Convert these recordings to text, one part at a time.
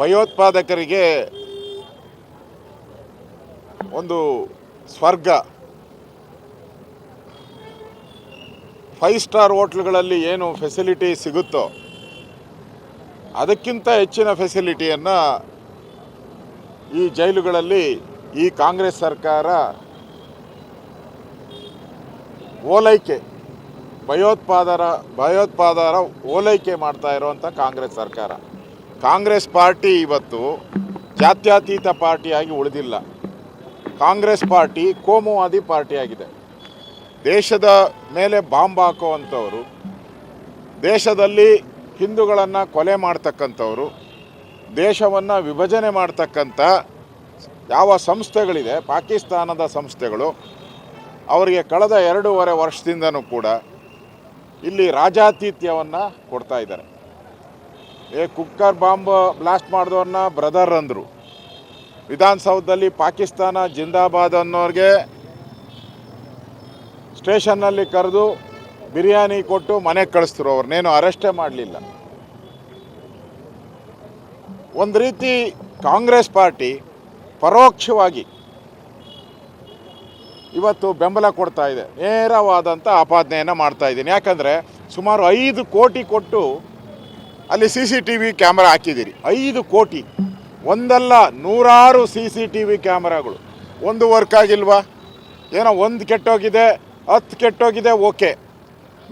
ಭಯೋತ್ಪಾದಕರಿಗೆ ಒಂದು ಸ್ವರ್ಗ. Five star ಹೋಟ್ಲ್ಗಳಲ್ಲಿ ಏನು ಫೆಸಿಲಿಟಿ ಸಿಗುತ್ತೋ ಅದಕ್ಕಿಂತ ಹೆಚ್ಚಿನ ಫೆಸಿಲಿಟಿಯನ್ನು ಈ ಜೈಲುಗಳಲ್ಲಿ ಈ ಕಾಂಗ್ರೆಸ್ ಸರ್ಕಾರ ಓಲೈಕೆ, ಭಯೋತ್ಪಾದರ ಭಯೋತ್ಪಾದರ ಓಲೈಕೆ ಮಾಡ್ತಾ ಇರುವಂಥ ಕಾಂಗ್ರೆಸ್ ಸರ್ಕಾರ. ಕಾಂಗ್ರೆಸ್ ಪಾರ್ಟಿ ಇವತ್ತು ಜಾತ್ಯತೀತ ಪಾರ್ಟಿಯಾಗಿ ಉಳಿದಿಲ್ಲ. ಕಾಂಗ್ರೆಸ್ ಪಾರ್ಟಿ ಕೋಮುವಾದಿ ಪಾರ್ಟಿಯಾಗಿದೆ. ದೇಶದ ಮೇಲೆ ಬಾಂಬ್ ಹಾಕುವಂಥವರು, ದೇಶದಲ್ಲಿ ಹಿಂದೂಗಳನ್ನು ಕೊಲೆ ಮಾಡ್ತಕ್ಕಂಥವರು, ದೇಶವನ್ನು ವಿಭಜನೆ ಮಾಡ್ತಕ್ಕಂಥ ಯಾವ ಸಂಸ್ಥೆಗಳಿದೆ, ಪಾಕಿಸ್ತಾನದ ಸಂಸ್ಥೆಗಳು, ಅವರಿಗೆ ಕಳೆದ ಎರಡೂವರೆ ವರ್ಷದಿಂದನೂ ಕೂಡ ಇಲ್ಲಿ ರಾಜಾತಿಥ್ಯವನ್ನು ಕೊಡ್ತಾ ಇದ್ದಾರೆ. ಏ, ಕುಕ್ಕರ್ ಬಾಂಬ್ ಬ್ಲಾಸ್ಟ್ ಮಾಡಿದವ್ರನ್ನ ಬ್ರದರ್ ಅಂದರು. ವಿಧಾನಸೌಧದಲ್ಲಿ ಪಾಕಿಸ್ತಾನ ಜಿಂದಾಬಾದ್ ಅನ್ನೋರಿಗೆ ಸ್ಟೇಷನ್ನಲ್ಲಿ ಕರೆದು ಬಿರಿಯಾನಿ ಕೊಟ್ಟು ಮನೆಗೆ ಕಳಿಸ್ತರು ಅವ್ರನ್ನೇನು ಅರೆಸ್ಟೇ ಮಾಡಲಿಲ್ಲ. ಒಂದು ರೀತಿ ಕಾಂಗ್ರೆಸ್ ಪಾರ್ಟಿ ಪರೋಕ್ಷವಾಗಿ ಇವತ್ತು ಬೆಂಬಲ ಕೊಡ್ತಾ ಇದೆ. ನೇರವಾದಂಥ ಆಪಾದನೆಯನ್ನು ಮಾಡ್ತಾ ಇದ್ದೀನಿ. ಯಾಕಂದರೆ ಸುಮಾರು ಐದು ಕೋಟಿ ಕೊಟ್ಟು ಅಲ್ಲಿ C C T V camera ಹಾಕಿದ್ದೀರಿ. ಐದು ಕೋಟಿ. ಒಂದಲ್ಲ ನೂರಾರು ಸಿ ಸಿ ಟಿ ವಿ ಕ್ಯಾಮ್ರಾಗಳು. ಒಂದು ವರ್ಕ್ ಆಗಿಲ್ವಾ? ಏನೋ ಒಂದು ಕೆಟ್ಟೋಗಿದೆ, ಹತ್ತು ಕೆಟ್ಟೋಗಿದೆ, ಓಕೆ.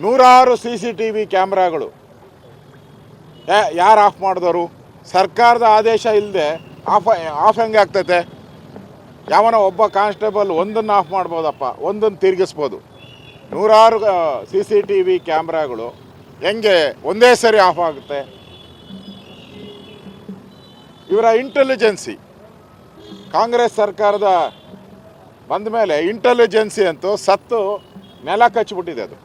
ನೂರಾರು ಸಿ ಸಿ ಟಿ ವಿ ಕ್ಯಾಮ್ರಾಗಳು. ಯಾರು ಆಫ್ ಮಾಡಿದವರು ಸರ್ಕಾರದ ಆದೇಶ ಇಲ್ಲದೆ ಆಫ್ ಆಫ್ ಹೆಂಗೆ ಆಗ್ತೈತೆ? ಯಾವನ ಒಬ್ಬ ಕಾನ್ಸ್ಟೇಬಲ್ ಒಂದನ್ನು ಆಫ್ ಮಾಡ್ಬೋದಪ್ಪ, ಒಂದನ್ನು ತಿರುಗಿಸ್ಬೋದು. ನೂರಾರು ಸಿ ಸಿ ಟಿ ವಿ ಕ್ಯಾಮ್ರಾಗಳು ಹೆಂಗೆ ಒಂದೇ ಸರಿ ಆಫ್ ಆಗುತ್ತೆ? ಇವರ ಇಂಟೆಲಿಜೆನ್ಸಿ ಕಾಂಗ್ರೆಸ್ ಸರ್ಕಾರದ ಬಂದ ಮೇಲೆ ಇಂಟೆಲಿಜೆನ್ಸಿ ಅಂತೂ ಸತ್ತು ನೆಲ ಕಚ್ಚಿಬಿಟ್ಟಿದೆ ಅದು.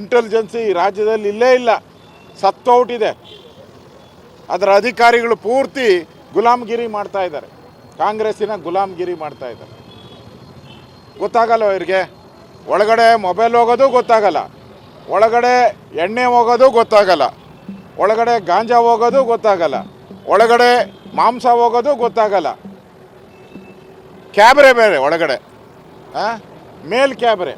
ಇಂಟೆಲಿಜೆನ್ಸಿ ರಾಜ್ಯದಲ್ಲಿ ಇಲ್ಲೇ ಇಲ್ಲ. ಸತ್ತೋಟಿದೆ ಅದರ ಅಧಿಕಾರಿಗಳು ಪೂರ್ತಿ ಗುಲಾಮ್ಗಿರಿ ಮಾಡ್ತಾ ಇದ್ದಾರೆ. ಕಾಂಗ್ರೆಸ್ಸಿನ ಗುಲಾಮ್ಗಿರಿ ಮಾಡ್ತಾ ಇದ್ದಾರೆ. ಗೊತ್ತಾಗಲ್ಲ ಇವರಿಗೆ? ಒಳಗಡೆ ಮೊಬೈಲ್ ಹೋಗೋದು ಗೊತ್ತಾಗಲ್ಲ. ಒಳಗಡೆ ಎಣ್ಣೆ ಹೋಗೋದು ಗೊತ್ತಾಗಲ್ಲ. ಒಳಗಡೆ ಗಾಂಜಾ ಹೋಗೋದು ಗೊತ್ತಾಗಲ್ಲ. ಒಳಗಡೆ ಮಾಂಸ ಹೋಗೋದು ಗೊತ್ತಾಗಲ್ಲ. ಕ್ಯಾಬ್ರೆ ಬೇರೆ ಒಳಗಡೆ. ಮೇಲ್ ಕ್ಯಾಬ್ರೆ.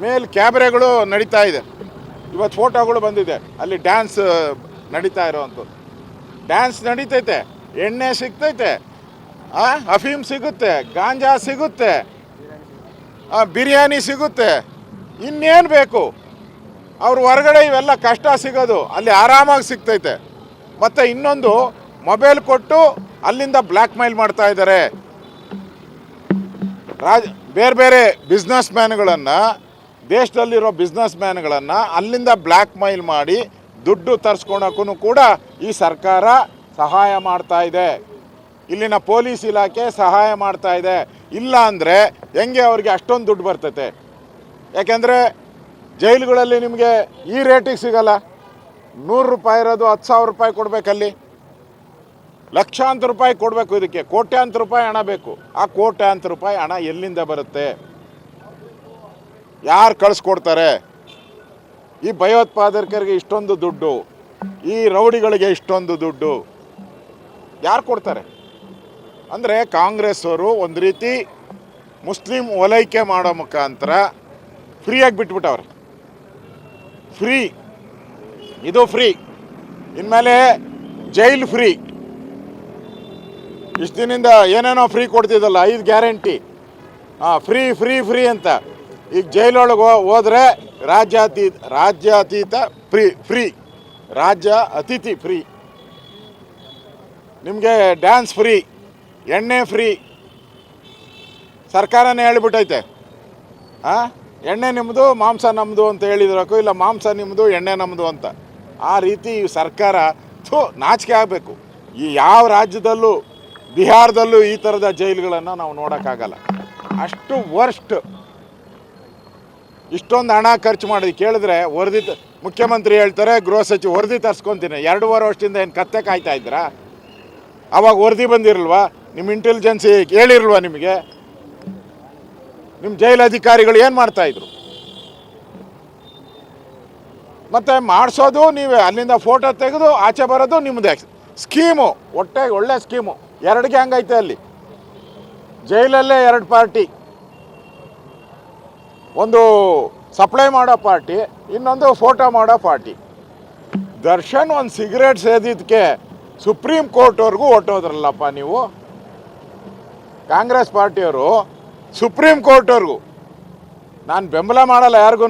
ಮೇಲ್ ಕ್ಯಾಬ್ರೆಗಳು ನಡೀತಾ ಇದೆ. ಇವತ್ತು ಫೋಟೋಗಳು ಬಂದಿದೆ. ಅಲ್ಲಿ ಡ್ಯಾನ್ಸ್ ನಡೀತಾ ಇರೋವಂಥದ್ದು. ಡ್ಯಾನ್ಸ್ ನಡೀತೈತೆ. ಎಣ್ಣೆ ಸಿಗ್ತೈತೆ. ಅಫೀಮ್ ಸಿಗುತ್ತೆ. ಗಾಂಜಾ ಸಿಗುತ್ತೆ. ಬಿರಿಯಾನಿ ಸಿಗುತ್ತೆ. ಇನ್ನೇನು ಬೇಕು? ಅವ್ರ ಹೊರಗಡೆ ಇವೆಲ್ಲ ಕಷ್ಟ ಸಿಗೋದು, ಅಲ್ಲಿ ಆರಾಮಾಗಿ ಸಿಗ್ತೈತೆ. ಮತ್ತು ಇನ್ನೊಂದು, ಮೊಬೈಲ್ ಕೊಟ್ಟು ಅಲ್ಲಿಂದ ಬ್ಲ್ಯಾಕ್ ಮಾಡ್ತಾ ಇದ್ದಾರೆ. ರಾಜ, ಬೇರೆ ಬೇರೆ ಬಿಸ್ನೆಸ್ ಮ್ಯಾನ್ಗಳನ್ನು, ದೇಶದಲ್ಲಿರೋ ಬಿಸ್ನೆಸ್ ಮ್ಯಾನ್ಗಳನ್ನು ಅಲ್ಲಿಂದ ಬ್ಲ್ಯಾಕ್ ಮೈಲ್ ಮಾಡಿ ದುಡ್ಡು ತರಿಸ್ಕೊಳಕ್ಕೂ ಕೂಡ ಈ ಸರ್ಕಾರ ಸಹಾಯ ಮಾಡ್ತಾ ಇದೆ. ಇಲ್ಲಿನ ಪೊಲೀಸ್ ಇಲಾಖೆ ಸಹಾಯ ಮಾಡ್ತಾ ಇದೆ. ಇಲ್ಲ ಅಂದರೆ ಹೆಂಗೆ ಅವ್ರಿಗೆ ಅಷ್ಟೊಂದು ದುಡ್ಡು ಬರ್ತೈತೆ? ಯಾಕೆಂದರೆ ಜೈಲುಗಳಲ್ಲಿ ನಿಮಗೆ ಈ ರೇಟಿಗೆ ಸಿಗಲ್ಲ. ನೂರು ರೂಪಾಯಿ ಇರೋದು ಹತ್ತು ಸಾವಿರ ರೂಪಾಯಿ ಕೊಡಬೇಕಲ್ಲಿ. ಲಕ್ಷಾಂತರ ರೂಪಾಯಿ ಕೊಡಬೇಕು ಇದಕ್ಕೆ. ಕೋಟ್ಯಾಂತರ ರೂಪಾಯಿ ಹಣ ಬೇಕು. ಆ ಕೋಟ್ಯಾಂತರ ರೂಪಾಯಿ ಹಣ ಎಲ್ಲಿಂದ ಬರುತ್ತೆ? ಯಾರು ಕಳಿಸ್ಕೊಡ್ತಾರೆ? ಈ ಭಯೋತ್ಪಾದಕರಿಗೆ ಇಷ್ಟೊಂದು ದುಡ್ಡು. ಈ ರೌಡಿಗಳಿಗೆ ಇಷ್ಟೊಂದು ದುಡ್ಡು. ಯಾರು ಕೊಡ್ತಾರೆ? ಅಂದರೆ ಕಾಂಗ್ರೆಸ್ ಅವರು ಒಂದು ರೀತಿ ಮುಸ್ಲಿಂ ಓಲೈಕೆ ಮಾಡೋ ಮುಖಾಂತರ ಫ್ರೀಯಾಗಿ ಬಿಟ್ಬಿಟ್ಟವ್ರೆ. ಫ್ರೀ. ಇದು ಫ್ರೀ. ಇನ್ಮೇಲೆ ಜೈಲ್ ಫ್ರೀ. ಇಷ್ಟು ದಿನದಿಂದ ಏನೇನೋ ಫ್ರೀ ಕೊಡ್ತಿದ್ದಲ್ಲ, ಐದು ಗ್ಯಾರಂಟಿ. ಹಾಂ ಫ್ರೀ ಫ್ರೀ ಫ್ರೀ ಅಂತ. ಈಗ ಜೈಲೊಳಗೆ ಹೋದ್ರೆ ರಾಜ್ಯಾತೀತ ರಾಜ್ಯಾತೀತ ಫ್ರೀ ಫ್ರೀ. ರಾಜ್ಯ ಅತಿಥಿ ಫ್ರೀ. ನಿಮಗೆ ಡ್ಯಾನ್ಸ್ ಫ್ರೀ, ಎಣ್ಣೆ ಫ್ರೀ. ಸರ್ಕಾರನೇ ಹೇಳಿಬಿಟ್ಟೈತೆ. ಹಾಂ ಎಣ್ಣೆ ನಿಮ್ಮದು ಮಾಂಸ ನಮ್ಮದು ಅಂತ ಹೇಳಿದ್ರಕ್ಕೂ ಇಲ್ಲ, ಮಾಂಸ ನಿಮ್ಮದು ಎಣ್ಣೆ ನಮ್ಮದು ಅಂತ. ಆ ರೀತಿ ಸರ್ಕಾರ ಥೂ, ನಾಚಿಕೆ ಆಗಬೇಕು. ಈ ಯಾವ ರಾಜ್ಯದಲ್ಲೂ, ಬಿಹಾರದಲ್ಲೂ ಈ ಥರದ ಜೈಲುಗಳನ್ನು ನಾವು ನೋಡೋಕ್ಕಾಗಲ್ಲ. ಅಷ್ಟು ವರ್ಸ್ಟ್ ಇಷ್ಟೊಂದು ಹಣ ಖರ್ಚು ಮಾಡಿ ಕೇಳಿದ್ರೆ ವರದಿ ಮುಖ್ಯಮಂತ್ರಿ ಹೇಳ್ತಾರೆ, ಗೃಹ ಸಚಿವ ವರದಿ ತರ್ಸ್ಕೊತೀನಿ. ಎರಡೂವರೆ ವರ್ಷದಿಂದ ಏನು ಕತ್ತೆ ಕಾಯ್ತಾ ಇದ್ದೀರಾ? ಅವಾಗ ವರದಿ ಬಂದಿರಲ್ವಾ? ನಿಮ್ಮ ಇಂಟೆಲಿಜೆನ್ಸಿ ಕೇಳಿರಲ್ವಾ ನಿಮಗೆ? ನಿಮ್ಮ ಜೈಲು ಅಧಿಕಾರಿಗಳು ಏನು ಮಾಡ್ತಾಯಿದ್ರು ಮತ್ತು ಮಾಡಿಸೋದು ನೀವೇ, ಅಲ್ಲಿಂದ ಫೋಟೋ ತೆಗೆದು ಆಚೆ ಬರೋದು ನಿಮ್ಮದೇ ಸ್ಕೀಮು, ಒಟ್ಟೆ ಒಳ್ಳೆ ಸ್ಕೀಮು. ಎರಡು ಗ್ಯಾಂಗ್ ಐತೆ ಅಲ್ಲಿ. ಜೈಲಲ್ಲೇ ಎರಡು ಪಾರ್ಟಿ. ಒಂದು ಸಪ್ಲೈ ಮಾಡೋ ಪಾರ್ಟಿ, ಇನ್ನೊಂದು ಫೋಟೋ ಮಾಡೋ ಪಾರ್ಟಿ. ದರ್ಶನ್ ಒಂದು ಸಿಗರೇಟ್ ಸೇದಿದ್ದಕ್ಕೆ ಸುಪ್ರೀಂ ಕೋರ್ಟ್ವರೆಗೂ ಹೊಟ್ಟೋದ್ರಲ್ಲಪ್ಪ ನೀವು? ಕಾಂಗ್ರೆಸ್ ಪಾರ್ಟಿಯವರು ಸುಪ್ರೀಂ ಕೋರ್ಟ್ವರೆಗೂ. ನಾನು ಬೆಂಬಲ ಮಾಡಲ್ಲ ಯಾರಿಗೂ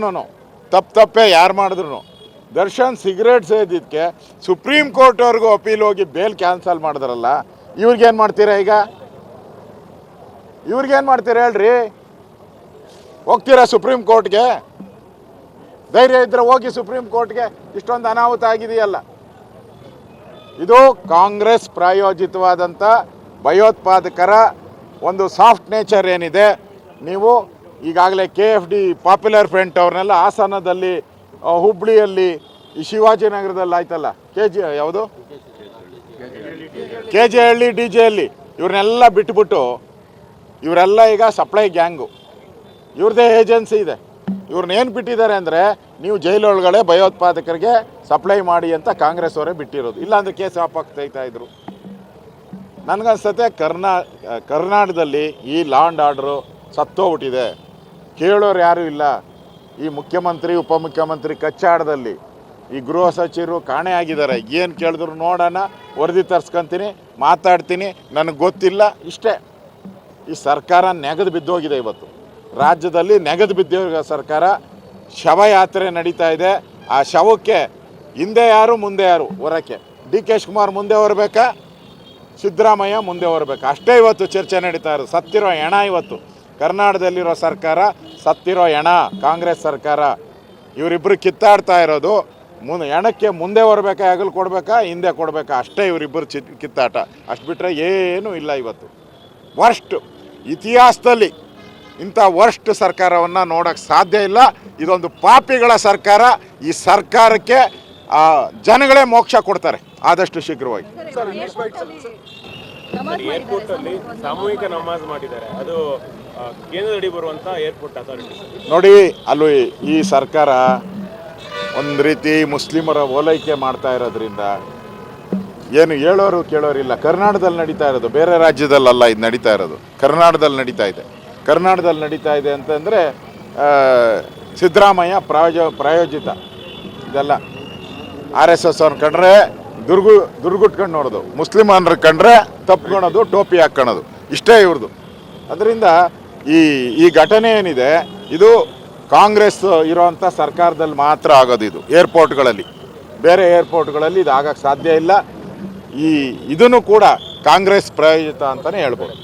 ತಪ್ಪು ತಪ್ಪೇ ಯಾರು ಮಾಡಿದ್ರು ದರ್ಶನ್ ಸಿಗರೇಟ್ ಸೇದಿದ್ದಕ್ಕೆ ಸುಪ್ರೀಂ ಕೋರ್ಟ್ವರೆಗೂ ಅಪೀಲ್ ಹೋಗಿ ಬೇಲ್ ಕ್ಯಾನ್ಸಲ್ ಮಾಡಿದ್ರಲ್ಲ, ಇವ್ರಿಗೇನು ಮಾಡ್ತೀರಾ ಈಗ? ಇವ್ರಿಗೇನು ಮಾಡ್ತೀರಾ ಹೇಳ್ರಿ? ಹೋಗ್ತೀರಾ ಸುಪ್ರೀಂ ಕೋರ್ಟ್ಗೆ? ಧೈರ್ಯ ಇದ್ರೆ ಹೋಗಿ ಸುಪ್ರೀಂ ಕೋರ್ಟ್ಗೆ, ಇಷ್ಟೊಂದು ಅನಾಹುತ ಆಗಿದೆಯಲ್ಲ. ಇದು ಕಾಂಗ್ರೆಸ್ ಪ್ರಾಯೋಜಿತವಾದಂಥ ಭಯೋತ್ಪಾದಕರ ಒಂದು ಸಾಫ್ಟ್ ನೇಚರ್ ಏನಿದೆ, ನೀವು ಈಗಾಗಲೇ K F D popular front ಅವ್ರನ್ನೆಲ್ಲ ಹಾಸನದಲ್ಲಿ ಹುಬ್ಬಳ್ಳಿಯಲ್ಲಿ ಈ ಶಿವಾಜಿನಗರದಲ್ಲಿ ಆಯ್ತಲ್ಲ ಕೆ ಜಿ ಯಾವುದು K J Halli D J Halli ಇವ್ರನ್ನೆಲ್ಲ ಬಿಟ್ಬಿಟ್ಟು, ಇವರೆಲ್ಲ ಈಗ ಸಪ್ಲೈ ಗ್ಯಾಂಗು ಇವ್ರದ್ದೇ ಏಜೆನ್ಸಿ ಇದೆ. ಇವ್ರನ್ನ ಏನು ಬಿಟ್ಟಿದ್ದಾರೆ ಅಂದರೆ, ನೀವು ಜೈಲೊಳಗಡೆ ಭಯೋತ್ಪಾದಕರಿಗೆ ಸಪ್ಲೈ ಮಾಡಿ ಅಂತ ಕಾಂಗ್ರೆಸ್ ಅವರೇ ಬಿಟ್ಟಿರೋದು. ಇಲ್ಲಾಂದ್ರೆ ಕೇಸ್ ವಾಪಾಗ್ತಾ ಇದ್ರು. ನನಗನ್ಸತ್ತೆ ಕರ್ನಾ, ಕರ್ನಾಟಕದಲ್ಲಿ ಈ ಲಾಂಡ್ ಆರ್ಡ್ರು ಸತ್ತೋಗ್ಬಿಟ್ಟಿದೆ. ಕೇಳೋರು ಯಾರೂ ಇಲ್ಲ. ಈ ಮುಖ್ಯಮಂತ್ರಿ, ಉಪಮುಖ್ಯಮಂತ್ರಿ ಕಚ್ಚಾಡದಲ್ಲಿ ಈ ಗೃಹ ಸಚಿವರು ಕಾಣೆ ಆಗಿದ್ದಾರೆ. ಏನು ಕೇಳಿದ್ರು ನೋಡೋಣ, ವರದಿ ತರ್ಸ್ಕೊಂತೀನಿ, ಮಾತಾಡ್ತೀನಿ, ನನಗೆ ಗೊತ್ತಿಲ್ಲ ಇಷ್ಟೇ. ಈ ಸರ್ಕಾರ ನೆಗೆದು ಬಿದ್ದೋಗಿದೆ ಇವತ್ತು. ರಾಜ್ಯದಲ್ಲಿ ನೆಗೆದು ಬಿದ್ದೋಗ ಸರ್ಕಾರ. ಶವಯಾತ್ರೆ ನಡೀತಾ ಇದೆ. ಆ ಶವಕ್ಕೆ ಹಿಂದೆ ಯಾರು, ಮುಂದೆ ಯಾರು? ಹೊರಕ್ಕೆ. ಡಿ ಕೆ ಶಿವಕುಮಾರ್ ಮುಂದೆ ಹೊರಬೇಕಾ? ಸಿದ್ದರಾಮಯ್ಯ ಮುಂದೆ ಬರಬೇಕು. ಅಷ್ಟೇ ಇವತ್ತು ಚರ್ಚೆ ನಡೀತಾ ಇರೋದು. ಸತ್ತಿರೋ ಹೆಣ ಇವತ್ತು. ಕರ್ನಾಟಕದಲ್ಲಿರೋ ಸರ್ಕಾರ ಸತ್ತಿರೋ ಹೆಣ ಕಾಂಗ್ರೆಸ್ ಸರ್ಕಾರ. ಇವರಿಬ್ಬರು ಕಿತ್ತಾಡ್ತಾ ಇರೋದು. ಮುಂದೆ ಹೆಣಕ್ಕೆ ಮುಂದೆ ಬರಬೇಕಾ, ಹಗಲು ಕೊಡಬೇಕಾ, ಹಿಂದೆ ಕೊಡಬೇಕಾ? ಅಷ್ಟೇ ಇವರಿಬ್ಬರು ಚಿ ಕಿತ್ತಾಟ. ಅಷ್ಟು ಬಿಟ್ಟರೆ ಏನೂ ಇಲ್ಲ ಇವತ್ತು. ವರ್ಸ್ಟ್ ಇತಿಹಾಸದಲ್ಲಿ ಇಂಥ ವರ್ಸ್ಟ್ ಸರ್ಕಾರವನ್ನು ನೋಡೋಕ್ಕೆ ಸಾಧ್ಯ ಇಲ್ಲ. ಇದೊಂದು ಪಾಪಿಗಳ ಸರ್ಕಾರ. ಈ ಸರ್ಕಾರಕ್ಕೆ ಜನಗಳೇ ಮೋಕ್ಷ ಕೊಡ್ತಾರೆ. ಆದಷ್ಟು ಶೀಘ್ರವಾಗಿ. ಏರ್ಪೋರ್ಟ್ ಅಲ್ಲಿ ಸಾಮೂಹಿಕ ನಮಾಜ್ ಮಾಡಿದ್ದಾರೆ. ಅದು ಕೇಂದ್ರದಡಿ ಬರುವಂತ ಏರ್ಪೋರ್ಟ್ ಅಥಾರಿಟಿ ನೋಡಿ ಅಲ್ಲಿ ಈ ಸರ್ಕಾರ ಒಂದು ರೀತಿ ಮುಸ್ಲಿಮರ ಓಲೈಕೆ ಮಾಡ್ತಾ ಇರೋದ್ರಿಂದ ಏನು ಹೇಳೋರು ಕೇಳೋರಿಲ್ಲ. ಕರ್ನಾಟಕದಲ್ಲಿ ನಡೀತಾ ಇರೋದು ಬೇರೆ ರಾಜ್ಯದಲ್ಲಲ್ಲ ಇದು ನಡೀತಾ ಇರೋದು. ಕರ್ನಾಟಕದಲ್ಲಿ ನಡೀತಾ ಇದೆ. ಕರ್ನಾಟಕದಲ್ಲಿ ನಡೀತಾ ಇದೆ ಅಂತಂದರೆ ಸಿದ್ದರಾಮಯ್ಯ ಪ್ರಾಯೋಜ ಪ್ರಾಯೋಜಿತ ಇದೆಲ್ಲ. ಆರ್ ಎಸ್ ಎಸ್ ಅವ್ರನ್ನ ಕಂಡ್ರೆ ದುರ್ಗು ದುರ್ಗುಟ್ಕೊಂಡು ನೋಡೋದು. ಮುಸ್ಲಿಮನ್ರ ಕಂಡ್ರೆ ತಪ್ಕೊಳೋದು, ಟೋಪಿ ಹಾಕ್ಕೊಳೋದು ಇಷ್ಟೇ ಇವ್ರದ್ದು ಅದರಿಂದ ಈ ಈ ಘಟನೆ ಏನಿದೆ, ಇದು ಕಾಂಗ್ರೆಸ್ ಇರೋವಂಥ ಸರ್ಕಾರದಲ್ಲಿ ಮಾತ್ರ ಆಗೋದು ಇದು, ಏರ್ಪೋರ್ಟ್ಗಳಲ್ಲಿ. ಬೇರೆ ಏರ್ಪೋರ್ಟ್ಗಳಲ್ಲಿ ಇದು ಆಗಕ್ಕೆ ಸಾಧ್ಯ ಇಲ್ಲ. ಈ, ಇದನ್ನು ಕೂಡ ಕಾಂಗ್ರೆಸ್ ಪ್ರಾಯೋಜಿತ ಅಂತಲೇ ಹೇಳ್ಬೋದು.